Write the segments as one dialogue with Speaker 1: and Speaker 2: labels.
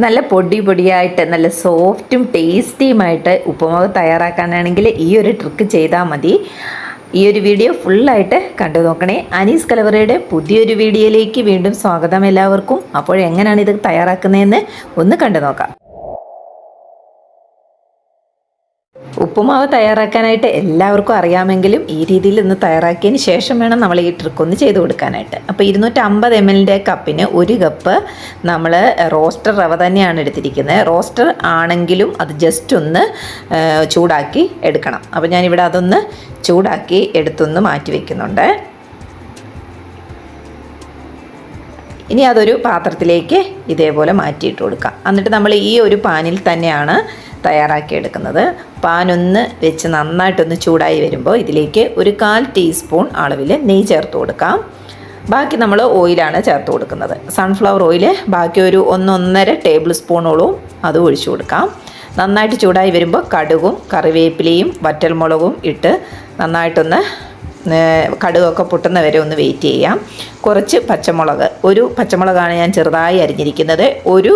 Speaker 1: നല്ല പൊടി പൊടിയായിട്ട് നല്ല സോഫ്റ്റും ടേസ്റ്റിയുമായിട്ട് ഉപ്പുമാവ് തയ്യാറാക്കാനാണെങ്കിൽ ഈ ഒരു ട്രിക്ക് ചെയ്താൽ മതി. ഈ ഒരു വീഡിയോ ഫുള്ളായിട്ട് കണ്ടു നോക്കണേ. അനീസ് കലവറയുടെ പുതിയൊരു വീഡിയോയിലേക്ക് വീണ്ടും സ്വാഗതം എല്ലാവർക്കും. അപ്പോൾ എങ്ങനെയാണ് ഇത് തയ്യാറാക്കുന്നതെന്ന് ഒന്ന് കണ്ടു നോക്കാം. ഉപ്പുമാവ് തയ്യാറാക്കാനായിട്ട് എല്ലാവർക്കും അറിയാമെങ്കിലും ഈ രീതിയിൽ ഒന്ന് തയ്യാറാക്കിയതിന് ശേഷം വേണം നമ്മൾ ഈ ട്രിക്ക് ഒന്ന് ചെയ്ത് കൊടുക്കാനായിട്ട്. അപ്പോൾ ഇരുന്നൂറ്റമ്പത് എം എല്ലിന്റെ കപ്പിന് ഒരു കപ്പ് നമ്മൾ റോസ്റ്റർ റവ തന്നെയാണ് എടുത്തിരിക്കുന്നത്. റോസ്റ്റർ ആണെങ്കിലും അത് ജസ്റ്റ് ഒന്ന് ചൂടാക്കി എടുക്കണം. അപ്പോൾ ഞാനിവിടെ അതൊന്ന് ചൂടാക്കി എടുത്തൊന്ന് മാറ്റി വയ്ക്കുന്നുണ്ട് ഇനി അതൊരു പാത്രത്തിലേക്ക് ഇതേപോലെ മാറ്റിയിട്ട് കൊടുക്കാം. എന്നിട്ട് നമ്മൾ ഈ ഒരു പാനിൽ തന്നെയാണ് തയ്യാറാക്കിയെടുക്കുന്നത്. പാൻ ഒന്ന് വെച്ച് നന്നായിട്ടൊന്ന് ചൂടായി വരുമ്പോൾ ഇതിലേക്ക് ഒരു കാൽ ടീസ്പൂൺ അളവിൽ നെയ്യ് ചേർത്ത് കൊടുക്കാം. ബാക്കി നമ്മൾ ഓയിലാണ് ചേർത്ത് കൊടുക്കുന്നത്. സൺഫ്ലവർ ഓയിൽ ബാക്കി ഒരു ഒന്നൊന്നര ടേബിൾ സ്പൂണോളവും അത് ഒഴിച്ചു കൊടുക്കാം. നന്നായിട്ട് ചൂടായി വരുമ്പോൾ കടുകും കറിവേപ്പിലയും വറ്റൽമുളകും ഇട്ട് നന്നായിട്ടൊന്ന് കടുകൊക്കെ പൊട്ടുന്ന വരെ ഒന്ന് വെയിറ്റ് ചെയ്യാം. കുറച്ച് പച്ചമുളക് ഒരു പച്ചമുളകാണ് ഞാൻ ചെറുതായി അരിഞ്ഞിരിക്കുന്നത്. ഒരു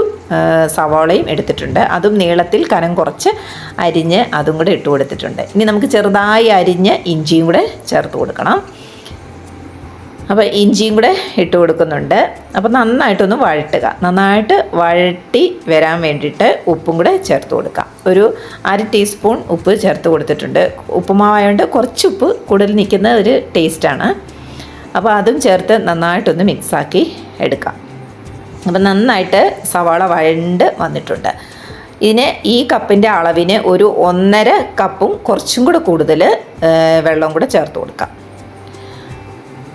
Speaker 1: സവാളയും എടുത്തിട്ടുണ്ട്. അതും നീളത്തിൽ കനം കുറച്ച് അരിഞ്ഞ് അതും കൂടെ ഇട്ട് കൊടുത്തിട്ടുണ്ട്. ഇനി നമുക്ക് ചെറുതായി അരിഞ്ഞ് ഇഞ്ചിയും കൂടെ ചേർത്ത് കൊടുക്കണം. അപ്പോൾ ഇഞ്ചിയും കൂടെ ഇട്ട് കൊടുക്കുന്നുണ്ട്. അപ്പോൾ നന്നായിട്ടൊന്ന് വഴട്ടുക. നന്നായിട്ട് വഴട്ടി വരാൻ വേണ്ടിയിട്ട് ഉപ്പും കൂടെ ചേർത്ത് കൊടുക്കാം. ഒരു അര ടീസ്പൂൺ ഉപ്പ് ചേർത്ത് കൊടുത്തിട്ടുണ്ട്. ഉപ്പുമാവായതുകൊണ്ട് കുറച്ച് ഉപ്പ് കൂടുതൽ നിൽക്കുന്ന ഒരു ടേസ്റ്റാണ് അപ്പോൾ അതും ചേർത്ത് നന്നായിട്ടൊന്ന് മിക്സാക്കി എടുക്കാം. അപ്പം നന്നായിട്ട് സവാള വഴണ്ട് വന്നിട്ടുണ്ട്. ഇതിന് ഈ കപ്പിന്റെ അളവിന് ഒരു ഒന്നര കപ്പും കുറച്ചും കൂടെ കൂടുതൽ വെള്ളം കൂടെ ചേർത്ത് കൊടുക്കാം.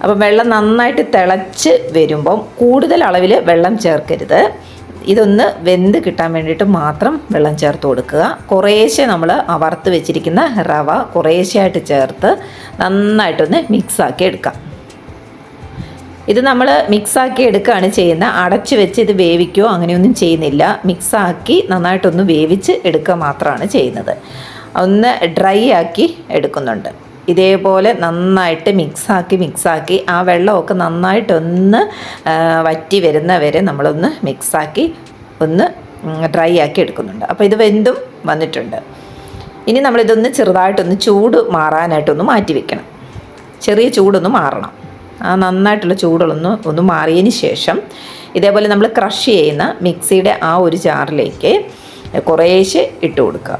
Speaker 1: അപ്പം വെള്ളം നന്നായിട്ട് തിളച്ച് വരുമ്പം കൂടുതൽ അളവിൽ വെള്ളം ചേർക്കരുത്. ഇതൊന്ന് വെന്ത് കിട്ടാൻ വേണ്ടിയിട്ട് മാത്രം വെള്ളം ചേർത്ത് കൊടുക്കുക. കുറേശ്ശെ നമ്മൾ വറുത്ത് വെച്ചിരിക്കുന്ന റവ കുറേശ്ശെയായിട്ട് ചേർത്ത് നന്നായിട്ടൊന്ന് മിക്സാക്കി എടുക്കാം. ഇത് നമ്മൾ മിക്സാക്കി എടുക്കുകയാണ് ചെയ്യുന്നത്. അടച്ച് വെച്ച് ഇത് വേവിക്കുകയോ അങ്ങനെയൊന്നും ചെയ്യുന്നില്ല. മിക്സാക്കി നന്നായിട്ടൊന്ന് വേവിച്ച് എടുക്കുക മാത്രമാണ് ചെയ്യുന്നത്. ഒന്ന് ഡ്രൈ ആക്കി എടുക്കുന്നുണ്ട്. ഇതേപോലെ നന്നായിട്ട് മിക്സാക്കി മിക്സാക്കി ആ വെള്ളമൊക്കെ നന്നായിട്ടൊന്ന് വറ്റി വരുന്നവരെ നമ്മളൊന്ന് മിക്സാക്കി ഒന്ന് ഡ്രൈ ആക്കി എടുക്കുന്നുണ്ട്. അപ്പോൾ ഇത് വെന്തും വന്നിട്ടുണ്ട്. ഇനി നമ്മളിതൊന്ന് ചെറുതായിട്ടൊന്ന് ചൂട് മാറാനായിട്ടൊന്ന് മാറ്റി വെക്കണം. ചെറിയ ചൂടൊന്ന് മാറണം. ആ നന്നായിട്ടുള്ള ചൂടുകളൊന്ന് ഒന്ന് മാറിയതിന് ശേഷം ഇതേപോലെ നമ്മൾ ക്രഷ് ചെയ്യുന്ന മിക്സിയുടെ ആ ഒരു ജാറിലേക്ക് കുറേശ്ശെ ഇട്ട് കൊടുക്കുക.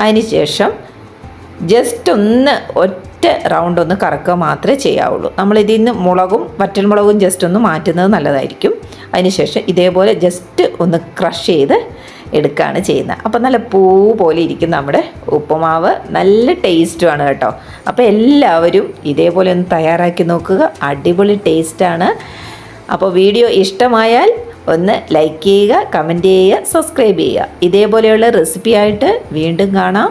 Speaker 1: അതിന് ശേഷം ജസ്റ്റ് ഒന്ന് ഒറ്റ റൗണ്ട് ഒന്ന് കറക്കുക മാത്രമേ ചെയ്യാവുള്ളൂ. നമ്മൾ ഇതിൽ നിന്ന് മുളകും വറ്റൽമുളകും ജസ്റ്റ് ഒന്ന് മാറ്റുന്നത് നല്ലതായിരിക്കും. അതിനുശേഷം ഇതേപോലെ ജസ്റ്റ് ഒന്ന് ക്രഷ് ചെയ്ത് എടുക്കുകയാണ് ചെയ്യുന്നത്. അപ്പോൾ നല്ല പൂ പോലെ ഇരിക്കും നമ്മുടെ ഉപ്പുമാവ്. നല്ല ടേസ്റ്റുമാണ് കേട്ടോ. അപ്പോൾ എല്ലാവരും ഇതേപോലെ ഒന്ന് തയ്യാറാക്കി നോക്കുക. അടിപൊളി ടേസ്റ്റാണ് അപ്പോൾ വീഡിയോ ഇഷ്ടമായാൽ ഒന്ന് ലൈക്ക് ചെയ്യുക കമന്റ് ചെയ്യുക സബ്സ്ക്രൈബ് ചെയ്യുക. ഇതേപോലെയുള്ള റെസിപ്പിയായിട്ട് വീണ്ടും കാണാം.